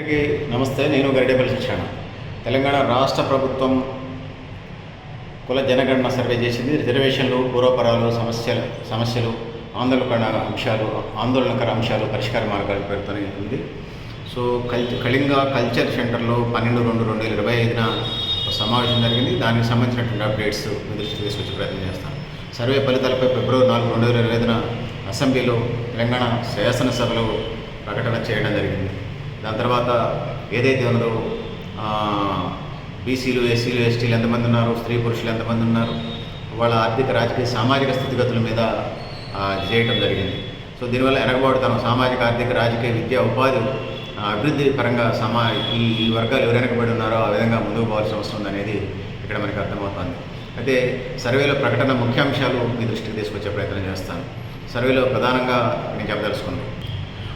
అందరికీ నమస్తే నేను గరిడేపల్లి శిక్షణ తెలంగాణ రాష్ట్ర ప్రభుత్వం కుల జనగణన సర్వే చేసింది. రిజర్వేషన్లు పూర్వపరాలు సమస్యలు సమస్యలు ఆందోళనకరణ అంశాలు ఆందోళనకర అంశాలు పరిష్కార మార్గాలు పేరుతోనే ఉంది. సో కల్ కళింగ కల్చర్ సెంటర్లో పన్నెండు రెండు రెండు వేల ఇరవై ఐదున సమావేశం జరిగింది. దానికి సంబంధించినటువంటి అప్డేట్స్ మీ దృష్టికి తీసుకొచ్చే ప్రయత్నం చేస్తాను. సర్వే ఫలితాలపై ఫిబ్రవరి నాలుగు రెండు వేల ఇరవై ఐదున అసెంబ్లీలో తెలంగాణ శాసనసభలో ప్రకటన చేయడం జరిగింది. దాని తర్వాత ఏదైతే ఉన్నదో బీసీలు ఎస్సీలు ఎస్టీలు ఎంతమంది ఉన్నారు స్త్రీ పురుషులు ఎంతమంది ఉన్నారు వాళ్ళ ఆర్థిక రాజకీయ సామాజిక స్థితిగతుల మీద చేయటం జరిగింది. సో దీనివల్ల వెనకబడుతాను సామాజిక ఆర్థిక రాజకీయ విద్య ఉపాధి అభివృద్ధి పరంగా సమా ఈ ఈ వర్గాలు ఎవరెనకబడి ఉన్నారో ఆ విధంగా ముందుకు పోవాల్సిన అవసరం అనేది ఇక్కడ మనకి అర్థమవుతుంది. అయితే సర్వేలో ప్రకటన ముఖ్యాంశాలు మీ దృష్టికి తీసుకొచ్చే ప్రయత్నం చేస్తాను. సర్వేలో ప్రధానంగా నేను చెప్పదలుచుకున్నాను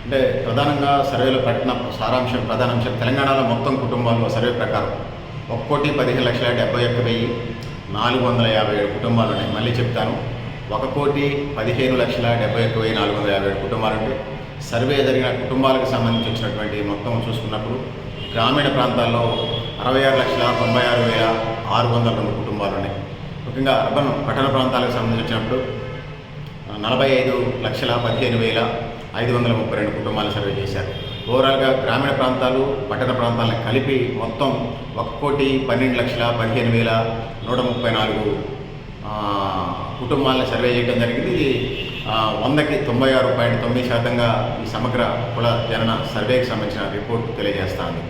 అంటే ప్రధానంగా సర్వేలో ప్రకటన సారాంశం ప్రధానాంశం తెలంగాణలో మొత్తం కుటుంబాలు సర్వే ప్రకారం ఒక కోటి పదిహేను లక్షల డెబ్బై ఒక్క వెయ్యి నాలుగు వందల యాభై ఏడు కుటుంబాలు ఉన్నాయి. మళ్ళీ చెప్తాను. ఒక కోటి పదిహేను లక్షల డెబ్బై ఒక్క వెయ్యి నాలుగు వందల యాభై ఏడు కుటుంబాలు ఉంటాయి సర్వే జరిగిన కుటుంబాలకు సంబంధించి వచ్చినటువంటి మొత్తం చూసుకున్నప్పుడు గ్రామీణ ప్రాంతాల్లో అరవై ఆరు లక్షల తొంభై ఆరు వేల ఆరు వందల రెండు కుటుంబాలు ఉన్నాయి. ముఖ్యంగా అర్బన్ పట్టణ ప్రాంతాలకు సంబంధించినప్పుడు నలభై ఐదు లక్షల పదిహేను వేల ఐదు వందల ముప్పై రెండు కుటుంబాలు సర్వే చేశారు. ఓవరాల్గా గ్రామీణ ప్రాంతాలు పట్టణ ప్రాంతాలను కలిపి మొత్తం ఒక కోటి పన్నెండు లక్షల పదిహేను వేల నూట ముప్పై నాలుగు కుటుంబాలను సర్వే చేయడం జరిగింది. ఇది వందకి తొంభై ఆరు పాయింట్ తొమ్మిది శాతంగా ఈ సమగ్ర కుల జనన సర్వేకి సంబంధించిన రిపోర్ట్ తెలియజేస్తుంది.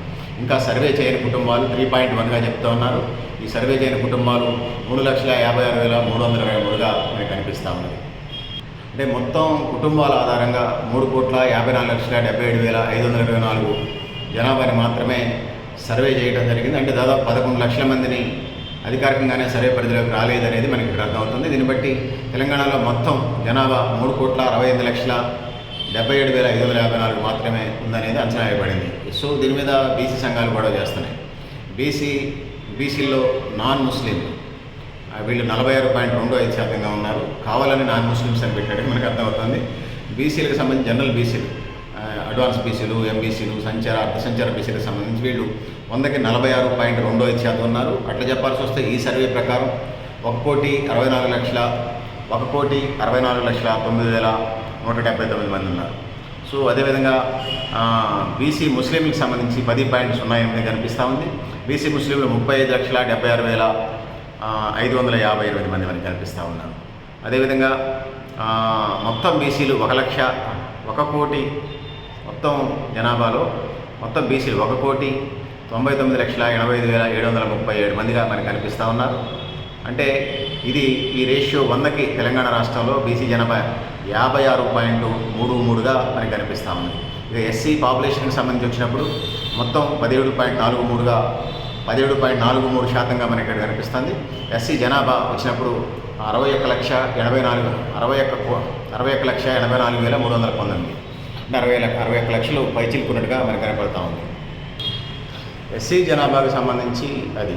ఇంకా సర్వే చేయని కుటుంబాలు త్రీ పాయింట్ వన్గా చెప్తా ఉన్నారు. ఈ సర్వే చేయని కుటుంబాలు మూడు లక్షల యాభై ఆరు వేల మూడు వందల ఇరవై మూడుగా మనకు కనిపిస్తూ ఉన్నది. అంటే మొత్తం కుటుంబాల ఆధారంగా మూడు కోట్ల యాభై నాలుగు లక్షల డెబ్బై ఏడు వేల ఐదు వందల ఇరవై నాలుగు జనాభాని మాత్రమే సర్వే చేయడం జరిగింది. అంటే దాదాపు పదకొండు లక్షల మందిని అధికారికంగానే సర్వే పరిధిలోకి రాలేదనేది మనకి ఇక్కడ అర్థమవుతుంది. దీన్ని బట్టి తెలంగాణలో మొత్తం జనాభా మూడు కోట్ల అరవై ఎనిమిది లక్షల డెబ్బై ఏడు వేల ఐదు వందల యాభై నాలుగు మాత్రమే ఉందనేది అంచనా వేయబడింది. సో దీని మీద బీసీ సంఘాలు గొడవ చేస్తున్నాయి. బీసీ బీసీల్లో నాన్ ముస్లిం వీళ్ళు నలభై ఆరు పాయింట్ రెండు ఐదు శాతంగా ఉన్నారు. కావాలని నాన్ ముస్లిమ్స్ అని పెట్టాడు మనకు అర్థమవుతుంది. బీసీలకు సంబంధించి జనరల్ బీసీలు అడ్వాన్స్ బీసీలు ఎంబీసీలు సంచార అర్ధ సంచార బీసీలకు సంబంధించి వీళ్ళు వందకి నలభై ఆరు పాయింట్ రెండు ఐదు శాతం ఉన్నారు. అట్లా చెప్పాల్సి వస్తే ఈ సర్వే ప్రకారం ఒక కోటి అరవై నాలుగు లక్షల ఒక కోటి అరవై నాలుగు లక్షల తొమ్మిది వేల నూట డెబ్బై తొమ్మిది మంది ఉన్నారు. సో అదేవిధంగా బీసీ ముస్లింలకు సంబంధించి పది పాయింట్ సున్నా ఎనిమిది కనిపిస్తూ ఉంది. బీసీ ముస్లింలు ముప్పై ఐదు లక్షల డెబ్బై ఆరు వేల ఐదు వందల యాభై ఎనిమిది మంది మనకి కనిపిస్తూ ఉన్నారు. అదేవిధంగా మొత్తం బీసీలు ఒక లక్ష ఒక కోటి మొత్తం జనాభాలో మొత్తం బీసీలు ఒక కోటి తొంభై తొమ్మిది లక్షల ఎనభై ఐదు వేల ఏడు వందల ముప్పై ఏడు మందిగా మనకి కనిపిస్తూ ఉన్నారు. అంటే ఇది ఈ రేషియో వందకి తెలంగాణ రాష్ట్రంలో బీసీ జనాభా యాభై ఆరు పాయింట్ మూడు మూడుగా మనకి కనిపిస్తూ ఉంది. ఇక ఎస్సీ పాపులేషన్కి సంబంధించి వచ్చినప్పుడు మొత్తం పదిహేడు పాయింట్ నాలుగు మూడుగా పదిహేడు పాయింట్ నాలుగు మూడు శాతంగా మనకి ఇక్కడ కనిపిస్తుంది. ఎస్సీ జనాభా వచ్చినప్పుడు అరవై ఒక్క లక్ష ఎనభై నాలుగు అరవై ఒక్క అరవై ఒక్క లక్ష ఎనభై నాలుగు వేల మూడు వందల పంతొమ్మిది. అంటే అరవై లక్ష అరవై ఒక్క లక్షలు పైచిలుకున్నట్టుగా మనకు కనపడతా ఉంది. ఎస్సీ జనాభాకు సంబంధించి అది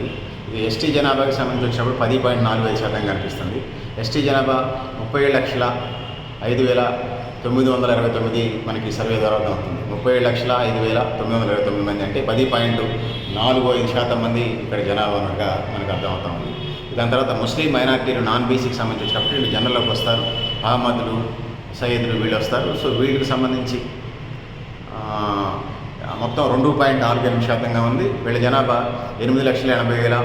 ఎస్టీ జనాభాకి సంబంధించి వచ్చినప్పుడు పది పాయింట్ నాలుగు ఐదు శాతం కనిపిస్తుంది. ఎస్టీ జనాభా ముప్పై ఏడు లక్షల ఐదు వేల తొమ్మిది వందల ఇరవై తొమ్మిది మనకి సర్వే ద్వారా అర్థమవుతుంది. ముప్పై ఏడు లక్షల ఐదు వేల తొమ్మిది వందల ఇరవై తొమ్మిది మంది అంటే పది పాయింట్ నాలుగు ఐదు శాతం మంది ఇక్కడ జనాభా ఉన్నట్టుగా మనకు అర్థమవుతా ఉంది. దాని తర్వాత ముస్లిం మైనార్టీలు నాన్ బీసీకి సంబంధించినప్పుడు వీళ్ళు జనరల్లోకి వస్తారు. అహ్మదులు సయ్యదులు వీళ్ళు వస్తారు. సో వీళ్ళకి సంబంధించి మొత్తం రెండు పాయింట్ నాలుగు ఎనిమిది శాతంగా ఉంది. వీళ్ళ జనాభా ఎనిమిది లక్షల ఎనభై వేల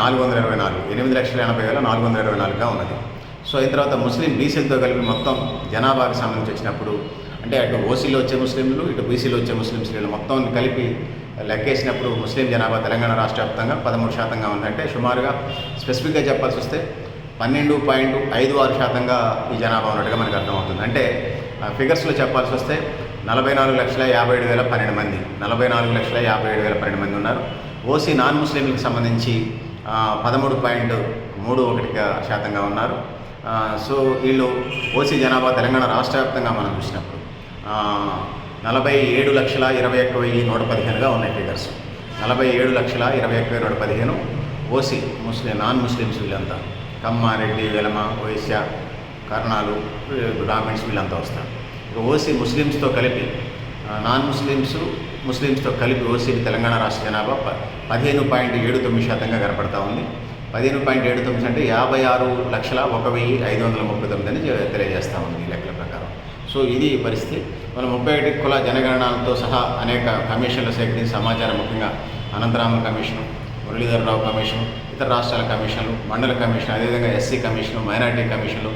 నాలుగు వందల ఇరవై నాలుగు. ఎనిమిది లక్షల ఎనభై వేల నాలుగు వందల ఇరవై నాలుగుగా ఉన్నది. సో అయిన తర్వాత ముస్లిం బీసీలతో కలిపి మొత్తం జనాభాకి సంబంధించి వచ్చినప్పుడు అంటే అటు ఓసీలో వచ్చే ముస్లింలు ఇటు బీసీలో వచ్చే ముస్లిమ్స్ వీళ్ళు మొత్తం కలిపి లెక్కేసినప్పుడు ముస్లిం జనాభా తెలంగాణ రాష్ట్ర వ్యాప్తంగా పదమూడు శాతంగా ఉందంటే సుమారుగా స్పెసిఫిక్గా చెప్పాల్సి వస్తే పన్నెండు పాయింట్ ఐదు ఆరు శాతంగా ఈ జనాభా ఉన్నట్టుగా మనకు అర్థమవుతుంది. అంటే ఫిగర్స్లో చెప్పాల్సి వస్తే నలభై నాలుగు లక్షల యాభై ఏడు వేల పన్నెండు మంది నలభై నాలుగు లక్షల యాభై ఏడు వేల పన్నెండు మంది ఉన్నారు. ఓసీ నాన్ ముస్లింలకు సంబంధించి పదమూడు పాయింట్ మూడు ఒకటిగా శాతంగా ఉన్నారు. సో వీళ్ళు ఓసీ జనాభా తెలంగాణ రాష్ట్ర వ్యాప్తంగా మనం చూసినప్పుడు నలభై ఏడు లక్షల ఇరవై ఒక్క వెయ్యి నూట పదిహేనుగా ఉన్నాయి ఫిగర్స్ నలభై ఏడు లక్షల ఇరవై ఒక్క నూట పదిహేను ఓసీ ముస్లిం నాన్ ముస్లిమ్స్ వీళ్ళంతా. కమ్మారెడ్డి వెలమ ఒయస్యా కర్ణాలు బ్రాహ్మిన్స్ వీళ్ళంతా వస్తారు. ఇక ఓసీ ముస్లిమ్స్తో కలిపి నాన్ ముస్లిమ్స్ ముస్లిమ్స్తో కలిపి ఓసీ తెలంగాణ రాష్ట్ర జనాభా ప పదిహేను పాయింట్ ఏడు తొమ్మిది శాతంగా కనపడతా ఉంది. పదిహేను పాయింట్ ఏడు తొమ్మిది అంటే యాభై ఆరు లక్షల ఒక వెయ్యి ఐదు వందల ముప్పై తొమ్మిది అని తెలియజేస్తా ఉంది ఈ లెక్కల ప్రకారం. సో ఇది పరిస్థితి. మన ముప్పై ఒకటి కుల జనగణనతో సహా అనేక కమిషన్లు సేకరించి సమాచారం ముఖ్యంగా అనంతరామ కమిషను మురళీధరరావు కమిషను ఇతర రాష్ట్రాల కమిషన్లు మండల కమిషన్ అదేవిధంగా ఎస్సీ కమిషను మైనారిటీ కమిషన్లు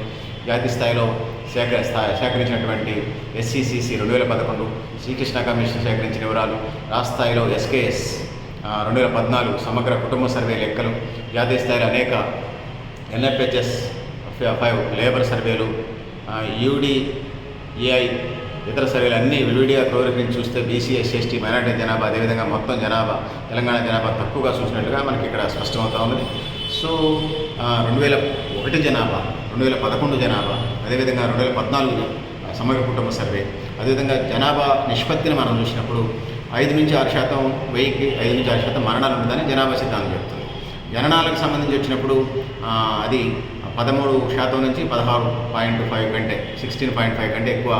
జాతీయ స్థాయిలో సేకర స్థాయి సేకరించినటువంటి ఎస్సీసీసీ రెండు వేల పదకొండు శ్రీకృష్ణ కమిషన్ సేకరించిన వివరాలు రాష్ట్ర స్థాయిలో ఎస్కేఎస్ రెండు వేల పద్నాలుగు సమగ్ర కుటుంబ సర్వే లెక్కలు జాతీయ స్థాయిలో అనేక ఎన్ఎఫ్హెచ్ఎస్ ఫైవ్ లేబర్ సర్వేలు యూడిఏఐ ఇతర సర్వేలు అన్నీ విడివిడిగా క్రోరీకరించి చూస్తే బీసీ ఎస్సీ ఎస్టీ మైనార్టీ జనాభా అదేవిధంగా మొత్తం జనాభా తెలంగాణ జనాభా తక్కువగా చూసినట్టుగా మనకి ఇక్కడ స్పష్టమవుతా ఉన్నది. సో రెండు వేల ఒకటి జనాభా రెండు వేల పదకొండు జనాభా అదేవిధంగా రెండు వేల పద్నాలుగు సమగ్ర కుటుంబ సర్వే అదేవిధంగా జనాభా నిష్పత్తిని మనం చూసినప్పుడు ఐదు నుంచి ఆరు శాతం వెయ్యికి ఐదు నుంచి ఆరు శాతం మరణాలు ఉంటుందని జనాభా సిద్ధాంతం చెప్తుంది. జననాలకు సంబంధించి వచ్చినప్పుడు అది పదమూడు శాతం నుంచి పదహారు పాయింట్ ఫైవ్ కంటే సిక్స్టీన్ పాయింట్ ఫైవ్ కంటే ఎక్కువ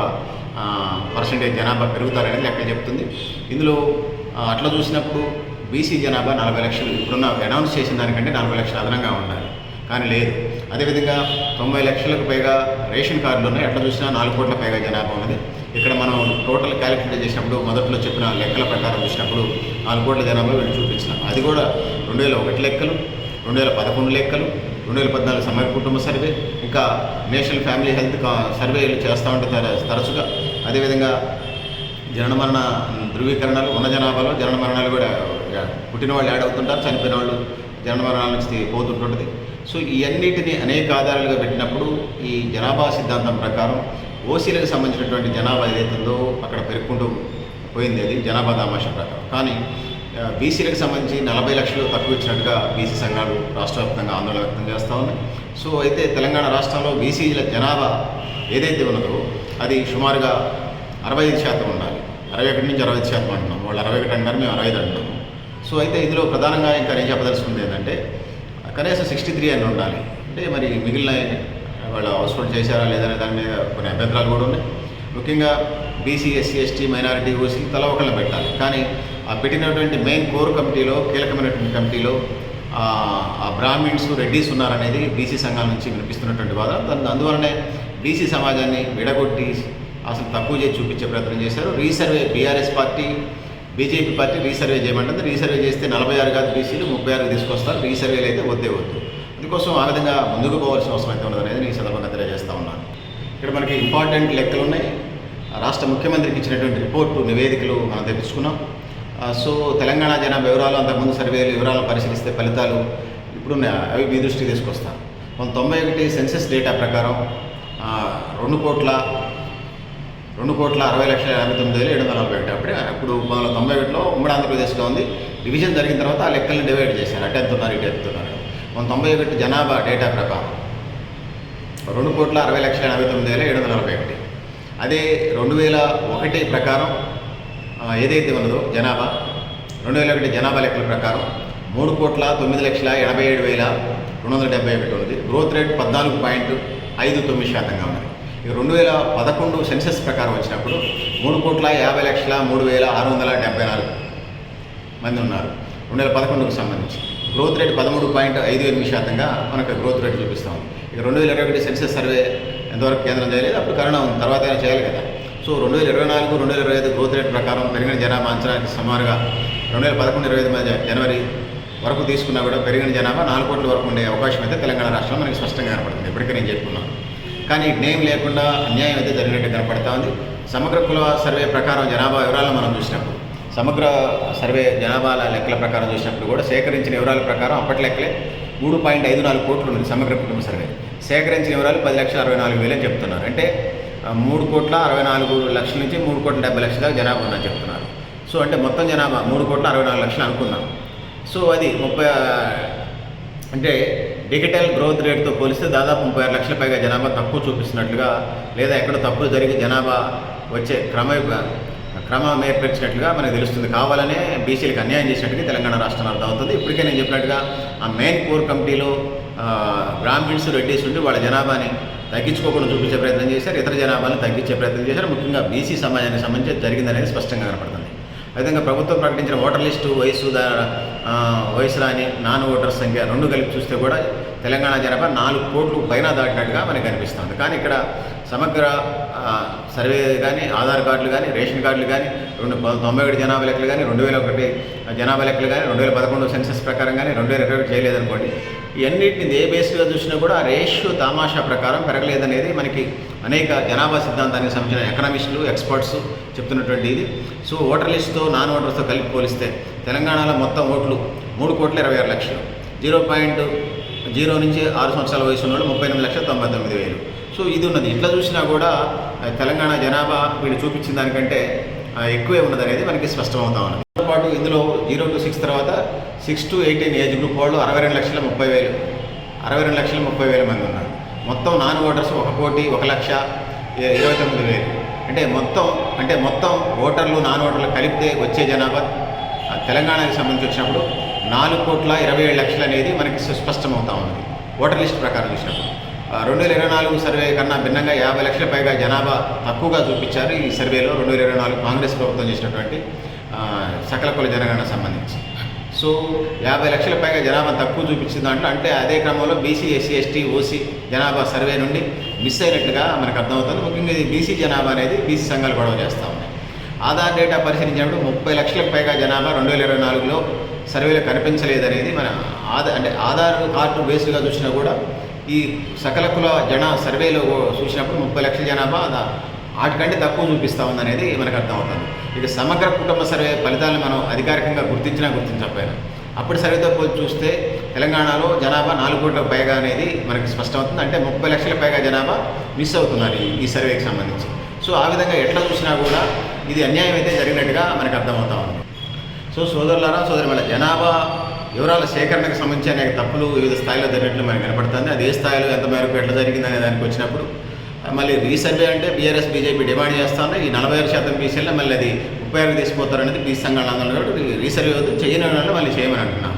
పర్సంటేజ్ జనాభా పెరుగుతారనేది లెక్క చెప్తుంది. ఇందులో అట్లా చూసినప్పుడు బీసీ జనాభా నలభై లక్షలు ఇప్పుడున్న అనౌన్స్ చేసిన దానికంటే నలభై లక్షలు అదనంగా ఉండాలి. కానీ లేదు. అదేవిధంగా తొంభై లక్షలకు పైగా రేషన్ కార్డులు ఉన్నాయి. ఎట్లా చూసినా నాలుగు కోట్ల పైగా జనాభా ఉన్నది. ఇక్కడ మనం టోటల్ క్యాలిక్యులేట్ చేసినప్పుడు మొదట్లో చెప్పిన లెక్కల ప్రకారం చూసినప్పుడు నాలుగు కోట్ల జనాభా వీళ్ళు చూపించినాం. అది కూడా రెండు వేల ఒకటి లెక్కలు రెండు వేల పదకొండు లెక్కలు రెండు వేల పద్నాలుగు సమయ కుటుంబ సర్వే ఇంకా నేషనల్ ఫ్యామిలీ హెల్త్ సర్వేలు చేస్తూ ఉంటే తరచుగా అదేవిధంగా జనన మరణ ధృవీకరణలు ఉన్న జనాభాలో జనన మరణాలు కూడా పుట్టిన వాళ్ళు యాడ్ అవుతుంటారు చనిపోయిన వాళ్ళు జనన మరణాల నుంచి పోతుంటుంటుంది. సో ఇవన్నిటిని అనేక ఆధారాలుగా పెట్టినప్పుడు ఈ జనాభా సిద్ధాంతం ప్రకారం ఓసీలకు సంబంధించినటువంటి జనాభా ఏదైతుందో అక్కడ పెరుగుకుంటూ పోయింది అది జనాభా దామాషా ప్రకారం. కానీ బీసీలకు సంబంధించి నలభై లక్షలు తక్కువ ఇచ్చినట్టుగా బీసీ సంఘాలు రాష్ట్ర వ్యాప్తంగా ఆందోళన వ్యక్తం చేస్తూ ఉన్నాయి. సో అయితే తెలంగాణ రాష్ట్రంలో బీసీల జనాభా ఏదైతే ఉన్నదో అది సుమారుగా అరవై ఐదు శాతం ఉండాలి. అరవై ఒకటి నుంచి అరవై ఐదు శాతం అంటున్నాం. వాళ్ళు అరవై ఒకటి అంటారు మేము అరవై ఐదు అంటున్నాము సో అయితే ఇందులో ప్రధానంగా ఇంకా నేను చెప్పదలుచుకుంది ఏంటంటే కనీసం సిక్స్టీ త్రీ అని ఉండాలి. అంటే మరి మిగిలిన వాళ్ళు హౌస్ఫుల్ చేశారా లేదనే దాని మీద కొన్ని అభ్యంతరాలు కూడా ఉన్నాయి. ముఖ్యంగా BC SC ST minority OC తల ఒకళ్ళని పెట్టాలి. కానీ ఆ పెట్టినటువంటి మెయిన్ కోర్ కమిటీలో కీలకమైనటువంటి కమిటీలో ఆ బ్రాహ్మిన్స్ రెడ్డీస్ ఉన్నారనేది బీసీ సంఘాల నుంచి వినిపిస్తున్నటువంటి వాదన దాని అందువలనే బీసీ సమాజాన్ని విడగొట్టి అసలు తక్కువ చేసి చూపించే ప్రయత్నం చేశారు. Resurvey BRS party BJP party resurvey చేయమంటుంది. Resurvey చేస్తే నలభై ఆరు కాదు బీసీలు ముప్పై ఆరు తీసుకొస్తారు. రీసర్వేలు అయితే వద్దే వద్దు. అందుకోసం ఆ విధంగా ముందుకు పోవాల్సిన అవసరం అయితే ఉన్నది. మీకు సందర్భంగా తెలియజేస్తా ఉన్నాను. ఇక్కడ మనకి ఇంపార్టెంట్ లెక్కలు ఉన్నాయి. రాష్ట్ర ముఖ్యమంత్రికి ఇచ్చినటువంటి రిపోర్టు నివేదికలు మనం తెప్పించుకున్నాం. సో తెలంగాణ జనాభా వివరాలు అంతకుముందు సర్వేలు వివరాలు పరిశీలిస్తే ఫలితాలు ఇప్పుడు అవి మీ దృష్టికి తీసుకొస్తాను. మన తొంభై ఒకటి సెన్సెస్ డేటా ప్రకారం రెండు కోట్ల రెండు కోట్ల అరవై లక్షల యాభై తొమ్మిది వేల ఏడు వందల నలభై ఒకటి. అప్పుడే ఇప్పుడు పంతొమ్మిది వందల తొంభై ఒకటిలో ఉమ్మడి ఆంధ్రప్రదేశ్లో ఉంది. డివిజన్ జరిగిన తర్వాత ఆ లెక్కలను డివైడ్ చేశారు. అటు ఎంత ఉన్నారు ఇటు ఎంత ఉన్నారు మన తొంభై ఒకటి జనాభా డేటా ప్రకారం. రెండు కోట్ల అరవై లక్షల ఎనభై తొమ్మిది వేల ఏడు వందల నలభై ఒకటి. అదే రెండు వేల ఒకటి ప్రకారం ఏదైతే ఉన్నదో జనాభా రెండు వేల ఒకటి జనాభా లెక్కల ప్రకారం మూడు కోట్ల తొమ్మిది లక్షల ఎనభై ఏడు వేల రెండు వందల డెబ్బై ఒకటి ఉంది గ్రోత్ రేట్ పద్నాలుగు పాయింట్ ఐదు తొమ్మిది శాతంగా ఉన్నది. ఇక రెండు వేల పదకొండు సెన్సెస్ ప్రకారం వచ్చినప్పుడు మూడు కోట్ల యాభై లక్షల మూడు వేల ఆరు వందల డెబ్బై నాలుగు మంది ఉన్నారు. రెండు వేల పదకొండుకు సంబంధించి. గ్రోత్ రేట్ పదమూడు పాయింట్ ఐదు ఎనిమిది శాతంగా మనకు గ్రోత్ రేట్ చూపిస్తాం ఇక రెండు వేల ఇరవై ఒకటి సెన్సెస్ సర్వే ఎంతవరకు కేంద్రం చేయలేదు. అప్పుడు కరోనా ఉంది. తర్వాత అయినా చేయాలి కదా. సో రెండు వేల ఇరవై నాలుగు రెండు వేల ఇరవై ఐదు గ్రోత్ రేట్ ప్రకారం పెరిగిన జనాభా అంచనాకి సుమారుగా రెండు వేల పదకొండు ఇరవై ఐదు మధ్య జనవరి వరకు తీసుకున్నా కూడా పెరిగిన జనాభా నాలుగు కోట్ల వరకు ఉండే అవకాశం అయితే తెలంగాణ రాష్ట్రంలో మనకి స్పష్టంగా కనపడుతుంది. ఇప్పటికే నేను చెప్పుకున్నాను కానీ నేమ్ లేకుండా అన్యాయం అయితే జరిగినట్టు కనపడతా ఉంది. సమగ్ర కుల సర్వే ప్రకారం జనాభా వివరాలను మనం చూసినప్పుడు సమగ్ర సర్వే జనాభాల లెక్కల ప్రకారం చూసినప్పుడు కూడా సేకరించిన వివరాల ప్రకారం అప్పటి లెక్కలే. మూడు పాయింట్ ఐదు నాలుగు కోట్లు ఉంది సమగ్ర కుటుంబ సర్వే. సేకరించిన వివరాలు పది లక్షల అరవై నాలుగు వేలు అని చెప్తున్నారు. అంటే మూడు కోట్ల అరవై నాలుగు లక్షల నుంచి మూడు కోట్ల డెబ్బై లక్షల దాకా జనాభా ఉందని చెప్తున్నారు. సో అంటే మొత్తం జనాభా మూడు కోట్ల అరవై నాలుగు లక్షలు అనుకున్నాం సో అది ముప్పై అంటే డిజిటల్ గ్రోత్ రేట్తో పోలిస్తే దాదాపు ముప్పై ఆరు లక్షల పైగా జనాభా తక్కువ చూపిస్తున్నట్లుగా లేదా ఎక్కడ తప్పులు జరిగి జనాభా వచ్చే క్రమ క్రమం ఏర్పరిచినట్లుగా మనకు తెలుస్తుంది. కావాలనే బీసీలకు అన్యాయం చేసినట్టుగా తెలంగాణ రాష్ట్రం అర్థమవుతుంది. ఇప్పటికే నేను చెప్పినట్టుగా ఆ మెయిన్ కోర్ కమిటీలో బ్రాహ్మిన్స్ రెడ్డిస్ ఉండి వాళ్ళ జనాభాని తగ్గించుకోకుండా చూపించే ప్రయత్నం చేశారు. ఇతర జనాభాని తగ్గించే ప్రయత్నం చేశారు. ముఖ్యంగా బీసీ సమాజానికి సంబంధించి జరిగిందనేది స్పష్టంగా కనపడుతుంది. అదేవిధంగా ప్రభుత్వం ప్రకటించిన ఓటర్ లిస్టు వయసు వయసు రాని నాన్ ఓటర్ సంఖ్య రెండు కలిపి చూస్తే కూడా తెలంగాణ జనాభా నాలుగు కోట్లు పైన దాటినట్టుగా మనకు కనిపిస్తుంది. కానీ ఇక్కడ సమగ్ర సర్వే కానీ ఆధార్ కార్డులు కానీ రేషన్ కార్డులు కానీ రెండు తొంభై ఒకటి జనాభా లెక్కలు కానీ రెండు వేల ఒకటి జనాభా లెక్కలు కానీ రెండు వేల పదకొండు సెన్సెస్ ప్రకారం కానీ రెండు వేల ఇరవై ఒకటి చేయలేదనుకోండి. ఇవన్నిటిని ఏ బేస్గా చూసినా కూడా ఆ రేషియో తామాషా ప్రకారం పెరగలేదనేది మనకి అనేక జనాభా సిద్ధాంతానికి సంబంధించిన ఎకనామిస్టులు ఎక్స్పర్ట్స్ చెప్తున్నటువంటి ఇది. సో ఓటర్ లిస్ట్తో నాన్ ఓటర్స్తో కలిపి పోలిస్తే తెలంగాణలో మొత్తం ఓట్లు మూడు కోట్ల ఇరవై ఆరు లక్షలు. జీరో పాయింట్ జీరో నుంచి ఆరు సంవత్సరాల వయసు ఉన్న వాళ్ళు ముప్పై ఎనిమిది లక్షల తొంభై తొమ్మిది వేలు. సో ఇది ఉన్నది ఇట్లా చూసినా కూడా తెలంగాణ జనాభా వీళ్ళు చూపించిన దానికంటే ఎక్కువే ఎక్కువే ఉన్నదనేది మనకి స్పష్టమవుతా ఉన్నది. దాంతో పాటు ఇందులో జీరో టు సిక్స్ తర్వాత six to eighteen age group వాళ్ళు అరవై రెండు లక్షల ముప్పై వేలు అరవై రెండు లక్షల ముప్పై వేల మంది ఉన్నారు. మొత్తం నాన్ ఓటర్స్ ఒక కోటి ఒక లక్ష ఇరవై తొమ్మిది వేలు. అంటే మొత్తం అంటే మొత్తం ఓటర్లు నాన్ ఓటర్లు కలిపితే వచ్చే జనాభా తెలంగాణకి సంబంధించి వచ్చినప్పుడు నాలుగు కోట్ల ఇరవై ఏడు లక్షలు అనేది మనకి సుస్పష్టమవుతా ఉన్నది. ఓటర్ లిస్ట్ ప్రకారం చూసినప్పుడు. రెండు వేల ఇరవై నాలుగు సర్వే కన్నా భిన్నంగా యాభై లక్షల పైగా జనాభా తక్కువగా చూపించారు ఈ సర్వేలో రెండు వేల ఇరవై నాలుగు కాంగ్రెస్ ప్రభుత్వం చేసినటువంటి సకల కుల జనగణన సంబంధించి. సో యాభై లక్షల పైగా జనాభా తక్కువ చూపించిన దాంట్లో అంటే అదే క్రమంలో బీసీ ఎస్సీ ఎస్టీ ఓసీ జనాభా సర్వే నుండి మిస్ అయినట్టుగా మనకు అర్థమవుతుంది. ముఖ్యంగా ఇది బీసీ జనాభా అనేది బీసీ సంఘాలు గొడవ చేస్తూ ఉన్నాయి. ఆధార్ డేటా పరిశీలించినప్పుడు ముప్పై లక్షలకు పైగా జనాభా రెండు వేల ఇరవై నాలుగులో సర్వేలో కనిపించలేదనేది మన ఆధార్ అంటే ఆధార్ కార్డు బేస్డ్గా చూసినా కూడా ఈ సకల కుల జన సర్వేలో చూసినప్పుడు ముప్పై లక్షల జనాభా అదా వాటికంటే తక్కువ చూపిస్తూ ఉందనేది మనకు అర్థమవుతుంది ఇక సమగ్ర కుటుంబ సర్వే ఫలితాలను మనం అధికారికంగా గుర్తించినా గుర్తించకపోయినా. అప్పటి సర్వేతో పోల్చి చూస్తే తెలంగాణలో జనాభా నాలుగు కోట్ల పైగా అనేది మనకి స్పష్టమవుతుంది. అంటే ముప్పై లక్షల పైగా జనాభా మిస్ అవుతున్నారు ఈ- సర్వేకి సంబంధించి. సో ఆ విధంగా ఎట్లా చూసినా కూడా ఇది అన్యాయం అయితే జరిగినట్టుగా మనకు అర్థమవుతా ఉంది. సో సోదరులారా సోదరుల జనాభా వివరాల సేకరణకు సంబంధించి అనేక తప్పులు వివిధ స్థాయిలో జరిగినట్లు మనకు కనపడుతుంది. అది ఏ స్థాయిలో ఎంత మేరకు ఎట్లా జరిగిందనే దానికి వచ్చినప్పుడు మళ్ళీ రీసర్వే అంటే బీఆర్ఎస్ బీజేపీ డిమాండ్ చేస్తాను ఈ నలభై ఆరు శాతం బీసీలో మళ్ళీ అది ముప్పై ఆరు తీసుకుపోతారనేది బీసీ సంఘాల ఆందోళన రీసర్వే చేయని వాళ్ళు మళ్ళీ చేయమని అంటున్నాం.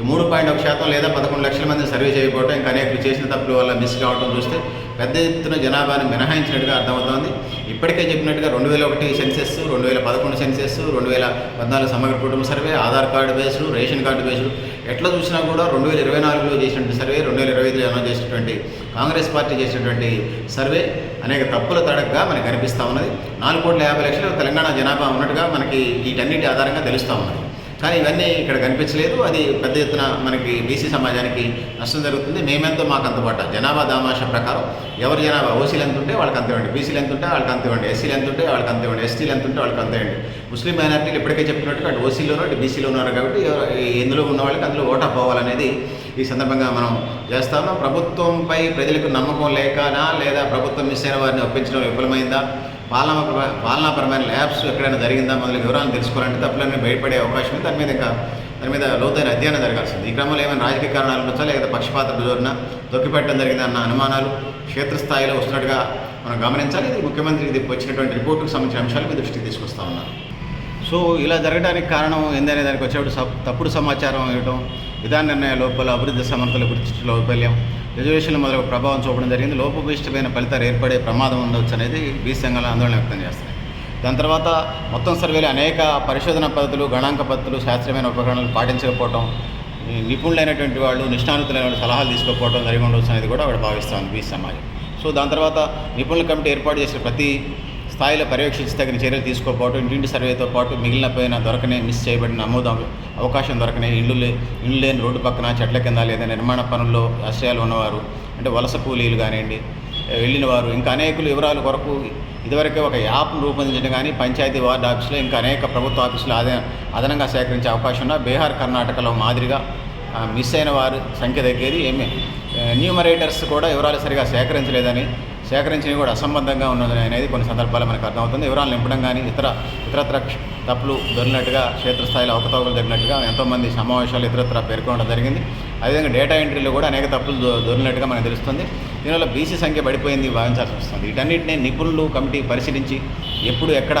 ఈ మూడు పాయింట్ ఒక శాతం లేదా పదకొండు లక్షల మంది సర్వే చేయకపోవడం ఇంకా అనేకలు చేసిన తప్పుల వల్ల మిస్ కావడం చూస్తే పెద్ద ఎత్తున జనాభాని మినహాయించినట్టుగా అర్థమవుతోంది. ఇప్పటికే చెప్పినట్టుగా రెండు వేల ఒకటి సెన్సెస్ రెండు వేల పదకొండు సెన్సెస్ రెండు వేల పద్నాలుగు సమగ్ర కుటుంబ survey Aadhaar card based ration card based ఎట్లా చూసినా కూడా రెండు వేల ఇరవై నాలుగులో చేసినటువంటి సర్వే రెండు వేల ఇరవై ఐదులో అనౌన్స్ చేసినటువంటి కాంగ్రెస్ పార్టీ చేసినటువంటి సర్వే అనేక తప్పుల తడగ్గా మనకు కనిపిస్తూ ఉన్నది. నాలుగు కోట్ల యాభై లక్షలు తెలంగాణ జనాభా ఉన్నట్టుగా మనకి వీటన్నిటి ఆధారంగా తెలుస్తూ ఉన్నది. కానీ ఇవన్నీ ఇక్కడ కనిపించలేదు. అది పెద్ద ఎత్తున మనకి బీసీ సమాజానికి నష్టం జరుగుతుంది. మేమెంతో మాకు అందుబాటు జనాభా దామాష ప్రకారం ఎవరు జనాభా ఓసీలు ఎంత ఉంటే వాళ్ళకి అంత ఇవ్వండి బీసీలు ఎంత ఉంటే వాళ్ళకి అంత ఇవ్వండి ఎస్సీలు ఎంత ఉంటే వాళ్ళకి అంత ఇవ్వండి ఎస్టీలు ఎంత ఉంటే వాళ్ళకి అంత ఇవ్వండి ముస్లిం మైనార్టీలు ఇప్పటికే చెప్పినట్టు అటు ఓసీలోనూ అటు బీసీలో ఉన్నారు కాబట్టి ఎవరు- ఎందులో ఉన్న వాళ్ళకి అందులో ఓటా పోవాలనేది ఈ సందర్భంగా మనం చేస్తాము ప్రభుత్వంపై ప్రజలకు నమ్మకం లేకనా లేదా ప్రభుత్వం మిస్ అయిన వారిని ఒప్పించడం విఫలమైందా? పాలన పాలనాపరమైన ల్యాబ్స్ ఎక్కడైనా జరిగిందా మొదలైన వివరాలు తెలుసుకోవాలంటే తప్పులన్నీ బయటపడే అవకాశం ఉంది. దాని మీద ఇంకా దాని మీద లోతైన అధ్యయనం జరగాల్సింది ఈ క్రమంలో ఏమైనా రాజకీయ కారణాలు ఉండొచ్చా? లేదా పక్షపాత జోరున దొక్కిపెట్టడం జరిగిందన్న అనుమానాలు క్షేత్రస్థాయిలో వస్తున్నట్టుగా మనం గమనించాలి. ఇది ముఖ్యమంత్రి ఇది వచ్చినటువంటి రిపోర్టుకు సంబంధించిన అంశాలు మీ దృష్టికి తీసుకొస్తా ఉన్నారు సో ఇలా జరగడానికి కారణం ఏందనే దానికి వచ్చేప్పుడు సప్- తప్పుడు సమాచారం ఇవ్వడం విధాన నిర్ణయ లోపాలు అభివృద్ధి సమర్థల గురించి వైఫల్యం రిజర్వేషన్ల మొదలగు ప్రభావం చూపడం జరిగింది. లోపభూయిష్టమైన ఫలితాలు ఏర్పడే ప్రమాదం ఉండవచ్చు అనేది బీ సంఘాలు ఆందోళన వ్యక్తం చేస్తున్నాయి. దాని తర్వాత మొత్తం సర్వేలో అనేక పరిశోధన పద్ధతులు గణాంక పద్ధతులు శాస్త్రీయమైన ఉపకరణాలు పాటించకపోవడం నిపుణులైనటువంటి వాళ్ళు నిష్ణాతులైన వాళ్ళు సలహాలు తీసుకోకపోవడం జరిగి ఉండవచ్చు అనేది కూడా ఆవిడ భావిస్తుంది బీ సమాజం సో దాని తర్వాత నిపుణుల కమిటీ ఏర్పాటు చేసిన ప్రతి స్థాయిలో పర్యవేక్షించి తగిన చర్యలు తీసుకోకపోవడం ఇంటింటి సర్వేతో పాటు మిగిలిన పైన దొరకనే మిస్ చేయబడిన నమోదు అవకాశం దొరకనే ఇండ్లు లే లేని రోడ్డు పక్కన చెట్ల కింద లేదా నిర్మాణ పనుల్లో ఆశ్రయాలు ఉన్నవారు అంటే వలస కూలీలు కానివ్వండి వెళ్ళిన వారు ఇంకా అనేకులు వివరాల కొరకు ఇదివరకే ఒక యాప్ను రూపొందించడం కానీ పంచాయతీ వార్డు ఆఫీసులో ఇంకా అనేక ప్రభుత్వ ఆఫీసులు అదే అదనంగా సేకరించే అవకాశం ఉన్న బీహార్ కర్ణాటకలో మాదిరిగా మిస్ అయిన వారి సంఖ్య తగ్గేది ఏమి. న్యూమరేటర్స్ కూడా వివరాలు సరిగా సేకరించలేదని సేకరించినవి కూడా అసంబద్ధంగా ఉన్నదని అనేది కొన్ని సందర్భాల్లో మనకు అర్థమవుతుంది. వివరాలు నింపడం కానీ ఇతర ఇతరత్ర తప్పులు దొరికినట్టుగా క్షేత్రస్థాయిలో అవకతవకలు జరిగినట్టుగా ఎంతోమంది సమావేశాలు ఇతరత్ర పేర్కొనడం జరిగింది. అదేవిధంగా డేటా ఎంట్రీలో కూడా అనేక తప్పులు దొరికినట్టుగా మనకు తెలుస్తుంది. దీనివల్ల బీసీ సంఖ్య పడిపోయింది భావించాల్సి వస్తుంది వీటన్నిటిని నిపుణులు కమిటీ పరిశీలించి ఎప్పుడు ఎక్కడ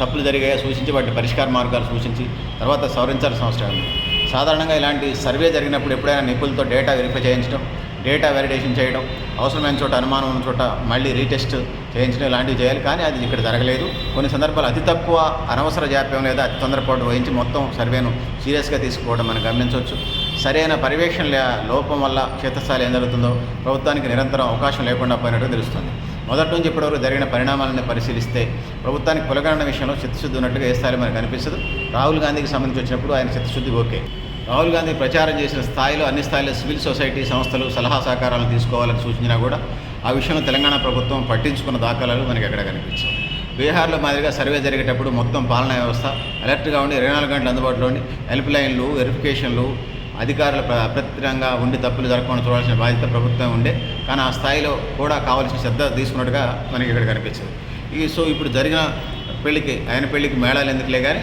తప్పులు జరిగాయో సూచించి వాటి పరిష్కార మార్గాలు సూచించి తర్వాత సవరించాల్సిన అవసరం ఉంది. సాధారణంగా ఇలాంటి సర్వే జరిగినప్పుడు ఎప్పుడైనా నిపుణులతో డేటా వెరిఫై చేయించడం డేటా వెరిడేషన్ చేయడం అవసరమైన చోట అనుమానం ఉన్న చోట మళ్ళీ రీటెస్ట్ చేయించడం ఇలాంటివి చేయాలి. కానీ అది ఇక్కడ జరగలేదు. కొన్ని సందర్భాలు అతి తక్కువ అనవసర జాప్యం లేదా అతి తొందరపాటు వహించి మొత్తం సర్వేను సీరియస్గా తీసుకోవడం మనం గమనించవచ్చు. సరైన పర్యవేక్షణ లోపం వల్ల క్షేత్రస్థాయి ఏం జరుగుతుందో ప్రభుత్వానికి నిరంతరం అవకాశం లేకుండా పోయినట్టు తెలుస్తుంది. మొదటి నుంచి ఇప్పటివరకు జరిగిన పరిణామాలను పరిశీలిస్తే ప్రభుత్వానికి కులగణన విషయంలో చిత్తశుద్ధి ఉన్నట్లుగా ఏ స్థాయిలో మనకు కనిపిస్తుంది రాహుల్ గాంధీకి సంబంధించి వచ్చినప్పుడు ఆయన చిత్తశుద్ధి ఓకే. రాహుల్ గాంధీ ప్రచారం చేసిన స్థాయిలో అన్ని స్థాయిలో సివిల్ సొసైటీ సంస్థలు సలహా సహకారాలను తీసుకోవాలని సూచించినా కూడా ఆ విషయంలో తెలంగాణ ప్రభుత్వం పట్టించుకున్న దాఖలాలు మనకి ఎక్కడ కనిపించవు బీహార్లో మాదిరిగా సర్వే జరిగేటప్పుడు మొత్తం పాలనా వ్యవస్థ అలర్ట్గా ఉండి ఇరవై నాలుగు గంటలు అందుబాటులో ఉండి హెల్ప్ లైన్లు వెరిఫికేషన్లు అధికారుల అప్రతిరంగా ఉండి తప్పులు జరగకుండా చూడాల్సిన బాధ్యత ప్రభుత్వం ఉండే. కానీ ఆ స్థాయిలో కూడా కావాల్సిన శ్రద్ధ తీసుకున్నట్టుగా మనకి ఇక్కడ కనిపించింది ఈ సో ఇప్పుడు జరిగిన పెళ్ళికి ఆయన పెళ్ళికి మేళాలు ఎందుకులే కానీ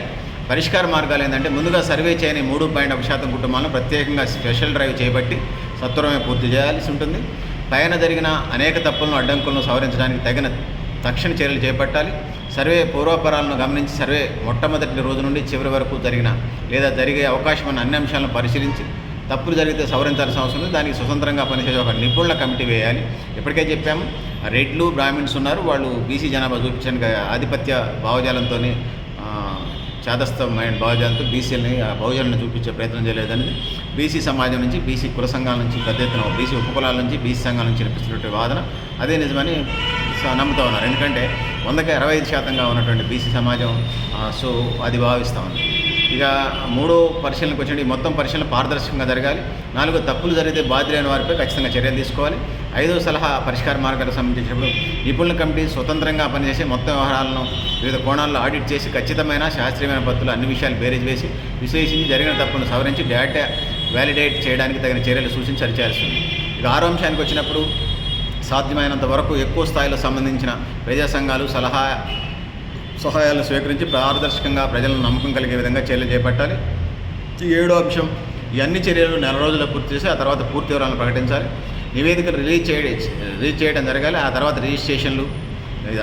పరిష్కార మార్గాలు ఏంటంటే ముందుగా సర్వే చేయని మూడు పాయింట్ ఒక శాతం కుటుంబాలను ప్రత్యేకంగా స్పెషల్ డ్రైవ్ చేపట్టి సత్వరమే పూర్తి చేయాల్సి ఉంటుంది. పైన జరిగిన అనేక తప్పులను అడ్డంకులను సవరించడానికి తగిన తక్షణ చర్యలు చేపట్టాలి. సర్వే పూర్వపరాలను గమనించి సర్వే మొట్టమొదటి రోజు నుండి చివరి వరకు జరిగిన లేదా జరిగే అవకాశం ఉన్న అన్ని అంశాలను పరిశీలించి తప్పులు జరిగితే సవరించాల్సిన అవసరం ఉంది. దానికి స్వతంత్రంగా పనిచేసే ఒక నిపుణుల కమిటీ వేయాలి. ఇప్పటికే చెప్పాము రెడ్లు బ్రాహ్మిన్స్ ఉన్నారు. వాళ్ళు బీసీ జనాభా చూపించడానికి ఆధిపత్య భావజాలంతో చాదస్తమైన భావజాలంతో బీసీలని బహుజనులను చూపించే ప్రయత్నం చేయలేదనేది. బీసీ సమాజం నుంచి బీసీ కుల సంఘాల నుంచి పెద్ద ఎత్తున బీసీ ఉపకులాల నుంచి బీసీ సంఘాల నుంచి వినిపిస్తున్నటువంటి వాదన. అదే నిజమని స- నమ్ముతా ఉన్నారు. ఎందుకంటే వందకి అరవై ఐదు శాతంగా ఉన్నటువంటి బీసీ సమాజం సో అది భావిస్తూ ఉంది. ఇక మూడో పరిశీలనకు వచ్చినట్టు ఈ మొత్తం పరిశీలన పారదర్శకంగా జరగాలి. నాలుగో తప్పులు జరిగితే బాధ్యులైన వారిపై ఖచ్చితంగా చర్యలు తీసుకోవాలి. ఐదో సలహా పరిష్కార మార్గాలకు సంబంధించినప్పుడు నిపుణుల కమిటీ స్వతంత్రంగా పనిచేసి మొత్తం వ్యవహారాలను వివిధ కోణాల్లో ఆడిట్ చేసి ఖచ్చితమైన శాస్త్రీయమైన పద్ధతులు అన్ని విషయాలు బేరేజ్ వేసి విశ్లేషించి జరిగిన తప్పులను సవరించి డేటా వ్యాలిడేట్ చేయడానికి తగిన చర్యలు సూచించి సరిచేస్తుంది ఇక ఆరో అంశానికి వచ్చినప్పుడు సాధ్యమైనంత వరకు ఎక్కువ స్థాయిలో సంబంధించిన ప్రజా సంఘాలు సలహా సహాయాలను స్వీకరించి పారదర్శకంగా ప్రజలను నమ్మకం కలిగే విధంగా చర్యలు చేపట్టాలి. ఈ ఏడో అంశం ఈ అన్ని చర్యలు నెల రోజుల్లో పూర్తి చేసి ఆ తర్వాత పూర్తి వివరాలను ప్రకటించాలి. నివేదికలు రిలీజ్ చేయ రిలీజ్ చేయడం జరగాలి. ఆ తర్వాత రిజిస్ట్రేషన్లు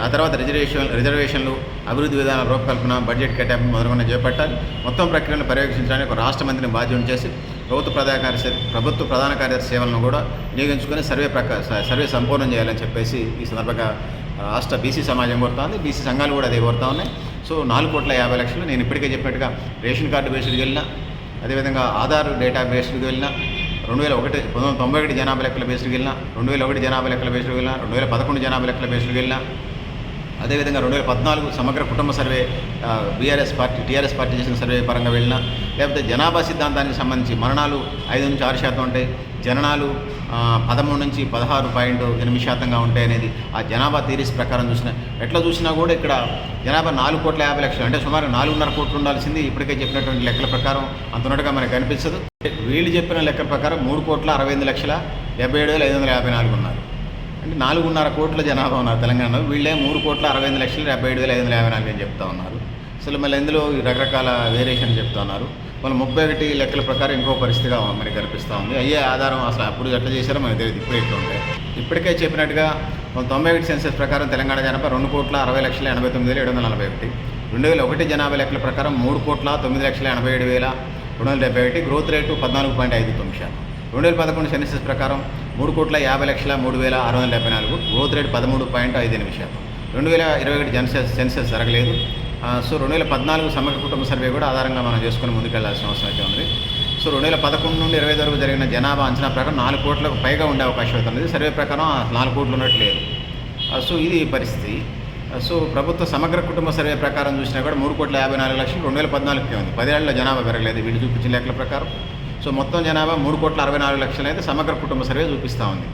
ఆ తర్వాత రిజర్వేషన్ రిజర్వేషన్లు అభివృద్ధి విధానాల రూపకల్పన బడ్జెట్ కేటాయింపు మొదలగున చేపట్టాలి. మొత్తం ప్రక్రియను పర్యవేక్షించడానికి ఒక రాష్ట్ర మంత్రిని బాధ్యం చేసి ప్రభుత్వ ప్రధాన కార్యదర్శి ప్రభుత్వ ప్రధాన కార్యదర్శి సేవలను కూడా వినియోగించుకొని సర్వే ప్రక సర్వే సంపూర్ణం చేయాలని చెప్పేసి ఈ సందర్భంగా రాష్ట్ర బీసీ సమాజం కోరుతోంది. బీసీ సంఘాలు కూడా అదే కోరుతా ఉన్నాయి. సో నాలుగు కోట్ల యాభై లక్షలు నేను ఇప్పటికే చెప్పినట్టుగా రేషన్ కార్డు బేస్డ్కి వెళ్ళినా అదేవిధంగా ఆధార్ డేటా బేస్డ్కి వెళ్ళినా రెండు వేల ఒకటి పంతొమ్మిది వందల తొంభై ఒకటి జనాభా లెక్కల బేస్డ్కి వెళ్ళినా రెండు వేల ఒకటి జనాభా లెక్కల బేస్డ్కి వెళ్ళినా రెండు వేల పదకొండు జనాభా లెక్కల బేస్డ్కి వెళ్ళినా అదేవిధంగా రెండు వేల పద్నాలుగు సమగ్ర కుటుంబ survey BRS party TRS party చేసిన సర్వే పరంగా వెళ్ళినా లేకపోతే జనాభా సిద్ధాంతానికి సంబంధించి మరణాలు ఐదు నుంచి ఆరు శాతం ఉంటాయి జననాలు పదమూడు నుంచి పదహారు పాయింట్ ఎనిమిది శాతంగా ఉంటాయి అనేది ఆ జనాభా థీరీస్ ప్రకారం చూసిన ఎట్లా చూసినా కూడా ఇక్కడ జనాభా నాలుగు కోట్ల యాభై లక్షలు. అంటే సుమారు నాలుగున్నర కోట్లు ఉండాల్సింది ఇప్పటికే చెప్పినటువంటి లెక్కల ప్రకారం. అంత ఉన్నట్టుగా మనకు కనిపిస్తుంది వీళ్ళు చెప్పిన లెక్కల ప్రకారం మూడు కోట్ల అరవై ఎనిమిది లక్షల డెబ్బై ఏడు వేల ఐదు వందల యాభై నాలుగు ఉన్నారు. అంటే నాలుగున్నర కోట్ల జనాభా ఉన్నారు తెలంగాణలో. వీళ్ళే మూడు కోట్ల అరవై ఎనిమిది లక్షలు డెబ్బై ఏడు వేల ఐదు వందల యాభై నాలుగు అని చెప్తా ఉన్నారు. అసలు మళ్ళీ ఇందులో రకరకాల వేరియేషన్ చెప్తా ఉన్నారు. మళ్ళీ ముప్పై ఒకటి లెక్కల ప్రకారం ఇంకో పరిస్థితిగా మనకి కనిపిస్తూ ఉంది. అయ్యే ఆధారం అసలు అప్పుడు ఎట్లా చేశారో మనకు తెలియదు. ఇప్పుడు ఎట్లా ఉంటాయి ఇప్పటికే చెప్పినట్టుగా తొంభై ఒకటి సెన్సెస్ ప్రకారం తెలంగాణ జనాభా రెండు కోట్ల అరవై లక్షల ఎనభై తొమ్మిది వేల ఏడు వందల నలభై ఒకటి. రెండు వేల ఒకటి జనాభా లెక్కల ప్రకారం మూడు కోట్ల తొమ్మిది లక్షల ఎనభై ఏడు వేల రెండు వందల డెబ్బై ఒకటి. గ్రోత్ రేటు పద్నాలుగు పాయింట్ ఐదు తొమ్మిది శాతం. రెండు వేల పదకొండు సెన్సెస్ ప్రకారం మూడు కోట్ల యాభై లక్షల మూడు వేల ఆరు వందల డెబ్బై నాలుగు. గ్రోత్ రేట్ పదమూడు పాయింట్ ఐదు ఎనిమిది శాతం. రెండు వేల ఇరవై ఒకటి జనసెస్ సెన్సెస్ జరగలేదు. సో రెండు వేల పద్నాలుగు సమగ్ర కుటుంబ సర్వే కూడా ఆధారంగా మనం చేసుకుని ముందుకెళ్ళాల్సిన అవసరం అయితే ఉంది. సో రెండు వేల పదకొండు నుండి ఇరవై వరకు జరిగిన జనాభా అంచనా ప్రకారం నాలుగు కోట్లకు పైగా ఉండే అవకాశం అవుతుంది సర్వే ప్రకారం నాలుగు కోట్లు ఉన్నట్టు లేదు సో ఇది పరిస్థితి. సో ప్రభుత్వ సమగ్ర కుటుంబ సర్వే ప్రకారం చూసినా కూడా మూడు కోట్ల యాభై నాలుగు లక్షలు రెండు వేల పద్నాలుగుకే ఉంది. పదేళ్ళ జనాభా పెరగలేదు. వీళ్ళు చూపించిన లెక్కల ప్రకారం. సో మొత్తం జనాభా మూడు కోట్ల అరవై నాలుగు లక్షలు అయితే సమగ్ర కుటుంబ సర్వే చూపిస్తూ ఉంది.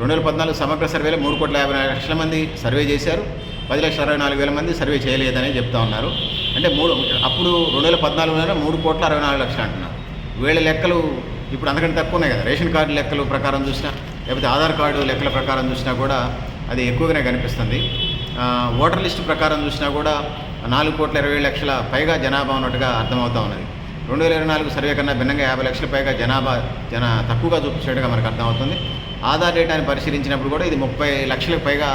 రెండు వేల పద్నాలుగు సమగ్ర సర్వేలో మూడు కోట్ల యాభై నాలుగు లక్షల మంది సర్వే చేశారు. పది లక్షల అరవై నాలుగు వేల మంది సర్వే చేయలేదని చెప్తా ఉన్నారు. అంటే మూడు అప్పుడు రెండు వేల పద్నాలుగులో మూడు కోట్ల అరవై నాలుగు లక్షలు అంటున్నారు. వీళ్ళ లెక్కలు ఇప్పుడు అంతకంటే తక్కువ ఉన్నాయి కదా. రేషన్ కార్డు లెక్కలు ప్రకారం చూసినా లేకపోతే ఆధార్ కార్డు లెక్కల ప్రకారం చూసినా కూడా అది ఎక్కువగానే కనిపిస్తుంది. ఓటర్ లిస్టు ప్రకారం చూసినా కూడా నాలుగు కోట్ల ఇరవై లక్షల పైగా జనాభా ఉన్నట్టుగా అర్థమవుతా ఉన్నది. రెండు వేల ఇరవై నాలుగు సర్వే కన్నా భిన్నంగా యాభై లక్షల పైగా జనాభా జన తక్కువగా చూపించినట్టుగా మనకు అర్థమవుతుంది. ఆధార్ డేటాని పరిశీలించినప్పుడు కూడా ఇది ముప్పై లక్షలకు పైగా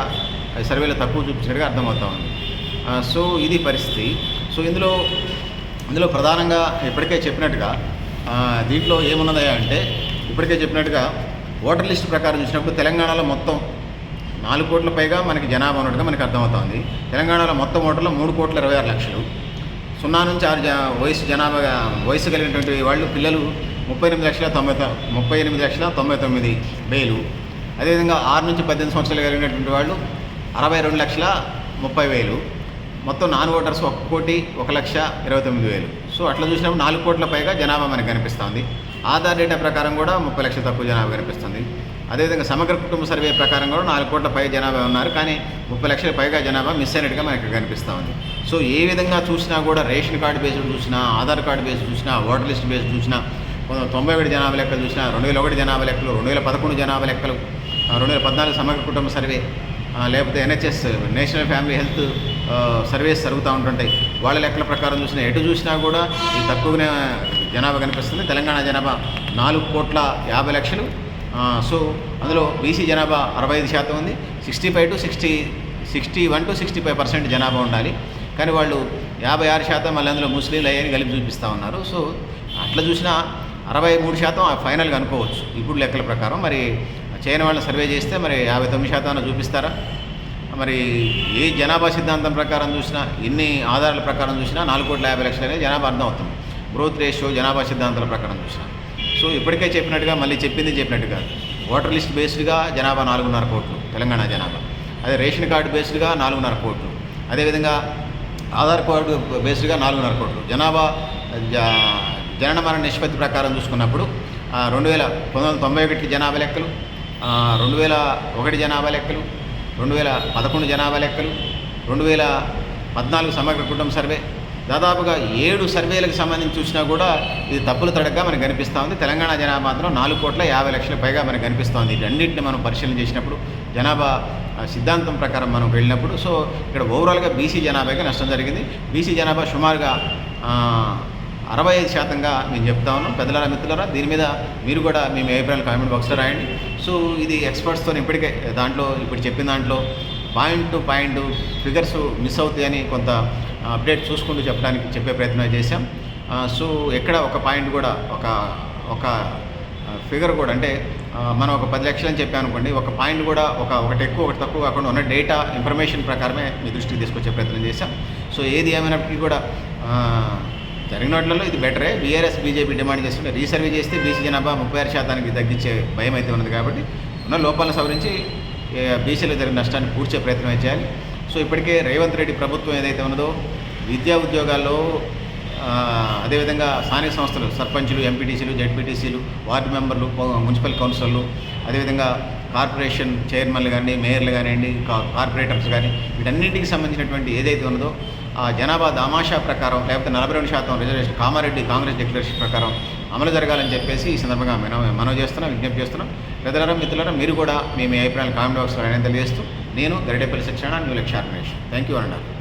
సర్వేలో తక్కువ చూపించినట్టుగా అర్థమవుతా ఉంది. సో ఇది పరిస్థితి. సో ఇందులో ఇందులో ప్రధానంగా ఇప్పటికే చెప్పినట్టుగా దీంట్లో ఏమున్నదయా అంటే ఇప్పటికే చెప్పినట్టుగా ఓటర్ లిస్ట్ ప్రకారం చూసినప్పుడు తెలంగాణలో మొత్తం నాలుగు కోట్ల పైగా మనకి జనాభా ఉన్నట్టుగా మనకి అర్థమవుతుంది తెలంగాణలో మొత్తం ఓటర్లు మూడు కోట్ల ఇరవై ఆరు లక్షలు. సున్నా నుంచి ఆరు వయసు జనాభా వయసు కలిగినటువంటి వాళ్ళు పిల్లలు ముప్పై ఎనిమిది లక్షల తొంభై ముప్పై ఎనిమిది లక్షల తొంభై తొమ్మిది వేలు. అదేవిధంగా ఆరు నుంచి పద్దెనిమిది సంవత్సరాలు కలిగినటువంటి వాళ్ళు అరవై రెండు లక్షల ముప్పై వేలు. మొత్తం నాన్ ఓటర్స్ ఒక కోటి ఒక లక్ష ఇరవై తొమ్మిది వేలు. సో అట్లా చూసినప్పుడు నాలుగు కోట్ల పైగా జనాభా మనకు కనిపిస్తుంది. ఆధార్ డేటా ప్రకారం కూడా ముప్పై లక్షల తక్కువ జనాభా కనిపిస్తుంది. అదేవిధంగా సమగ్ర కుటుంబ సర్వే ప్రకారం కూడా నాలుగు కోట్ల పై జనాభా ఉన్నారు. కానీ ముప్పై లక్షల పైగా జనాభా మిస్ అయినట్టుగా మనకి కనిపిస్తూ ఉంది సో ఏ విధంగా చూసినా కూడా రేషన్ కార్డు బేస్డ్ చూసినా ఆధార్ కార్డు బేస్డ్ చూసినా ఓటర్ లిస్ట్ బేస్డ్ చూసినా కొంత తొంభై ఒకటి జనాభా లెక్కలు చూసినా రెండు వేల ఒకటి జనాభా లెక్కలు రెండు వేల పదకొండు జనాభా లెక్కలు రెండు వేల పద్నాలుగు సమగ్ర కుటుంబ సర్వే లేకపోతే NHS national family health surveys జరుగుతూ ఉంటుంటాయి. వాళ్ళ లెక్కల ప్రకారం చూసినా ఎటు చూసినా కూడా ఈ తక్కువనే జనాభా కనిపిస్తుంది. తెలంగాణ జనాభా నాలుగు కోట్ల యాభై లక్షలు. సో అందులో బీసీ జనాభా అరవై ఐదు శాతం ఉంది. Sixty five to sixty sixty one to sixty five percent జనాభా ఉండాలి. కానీ వాళ్ళు యాభై ఆరు శాతం మళ్ళీ అందులో ముస్లింలు అయ్యని కలిపి చూపిస్తూ ఉన్నారు. సో అట్లా చూసినా అరవై మూడు శాతం ఫైనల్గా అనుకోవచ్చు. ఇప్పుడు లెక్కల ప్రకారం. మరి చేయని వాళ్ళని సర్వే చేస్తే మరి యాభై తొమ్మిది శాతం చూపిస్తారా? మరి ఏ జనాభా సిద్ధాంతం ప్రకారం చూసినా ఎన్ని ఆధారాల ప్రకారం చూసినా నాలుగు కోట్ల యాభై లక్షలు అనేది జనాభా అర్థం అవుతుంది. గ్రోత్ రేషియో జనాభా సిద్ధాంతాల ప్రకారం చూసినా. సో ఇప్పటికే చెప్పినట్టుగా మళ్ళీ చెప్పింది చెప్పినట్టుగా ఓటర్ లిస్ట్ బేస్డ్గా జనాభా నాలుగున్నర కోట్లు తెలంగాణ జనాభా. అదే రేషన్ కార్డు బేస్డ్గా నాలుగున్నర కోట్లు. అదేవిధంగా ఆధార్ కార్డు బేస్డ్గా నాలుగున్నర కోట్లు. జనాభా జ- జనన మరణ నిష్పత్తి ప్రకారం చూసుకున్నప్పుడు రెండు వేల పంతొమ్మిది వందల తొంభై ఒకటి జనాభా లెక్కలు రెండు వేల ఒకటి జనాభా లెక్కలు రెండు వేల పదకొండు జనాభా లెక్కలు రెండు వేల పద్నాలుగు సమగ్ర కుటుంబ సర్వే. దాదాపుగా ఏడు సర్వేలకు సంబంధించి చూసినా కూడా ఇది తప్పులు తడగ్గా మనకు కనిపిస్తూ ఉంది. తెలంగాణ జనాభా మాత్రం నాలుగు కోట్ల యాభై లక్షల పైగా మనకు కనిపిస్తోంది రెండింటిని మనం పరిశీలన చేసినప్పుడు జనాభా సిద్ధాంతం ప్రకారం మనం వెళ్ళినప్పుడు సో ఇక్కడ ఓవరాల్గా బీసీ జనాభాకి నష్టం జరిగింది. బీసీ జనాభా సుమారుగా అరవై ఐదు శాతంగా మేము చెప్తా ఉన్నాం పెద్దలారా మిత్రులారా దీని మీద మీరు కూడా మీ అభిప్రాయాలు కామెంట్ బాక్స్లో రాయండి. సో ఇది ఎక్స్పర్ట్స్తో ఇప్పటికే దాంట్లో ఇప్పుడు చెప్పిన దాంట్లో point to point figures miss అవుతాయని కొంత అప్డేట్ చూసుకుంటూ చెప్పడానికి చెప్పే ప్రయత్నం చేశాం. సో ఎక్కడ ఒక పాయింట్ కూడా ఒక ఒక ఫిగర్ కూడా అంటే మనం ఒక పది లక్షలు అని చెప్పాం అనుకోండి ఒక పాయింట్ కూడా ఒక ఒకటి ఎక్కువ ఒకటి తక్కువ కాకుండా ఉన్న డేటా ఇన్ఫర్మేషన్ ప్రకారమే మీ దృష్టికి తీసుకొచ్చే ప్రయత్నం చేశాం. సో ఏది ఏమైనప్పటికీ కూడా జరిగిన వాటిలో ఇది బెటరే. బీఆర్ఎస్ బీజేపీ డిమాండ్ చేస్తుంటే రీసర్వే చేస్తే బీసీ జనాభా ముప్పై ఆరు శాతానికి తగ్గించే భయం అయితే ఉన్నది కాబట్టి ఉన్న లోపాలను సవరించి బీసీలో జరిగిన నష్టాన్ని పూడ్చే ప్రయత్నం చేయాలి. సో ఇప్పటికే రేవంత్ రెడ్డి ప్రభుత్వం ఏదైతే ఉన్నదో విద్యా ఉద్యోగాల్లో అదేవిధంగా స్థానిక సంస్థలు సర్పంచులు ఎంపీటీసీలు జెడ్పీటీసీలు వార్డు మెంబర్లు మున్సిపల్ కౌన్సిలర్లు అదేవిధంగా కార్పొరేషన్ చైర్మన్లు కానీ మేయర్లు కానివ్వండి కార్పొరేటర్స్ కానీ వీటన్నింటికి సంబంధించినటువంటి ఏదైతే ఉన్నదో ఆ జనాభా దామాషా ప్రకారం లేకపోతే నలభై రెండు శాతం రిజర్వేషన్ కామారెడ్డి కాంగ్రెస్ డిక్లరేషన్ ప్రకారం అమలు జరగాలని చెప్పేసి ఈ సందర్భంగా మనం మనం చేస్తున్నాం విజ్ఞప్తి చేస్తున్నాం. పెద్దలరా మిత్రులరా మీరు కూడా మీ మీ అభిప్రాయాలు కామెంట్ బాక్స్లో తెలియజేస్తూ నేను గరిడేపల్లి శిక్షణ న్యూ లక్ష్య థ్యాంక్ యూ అన్నారు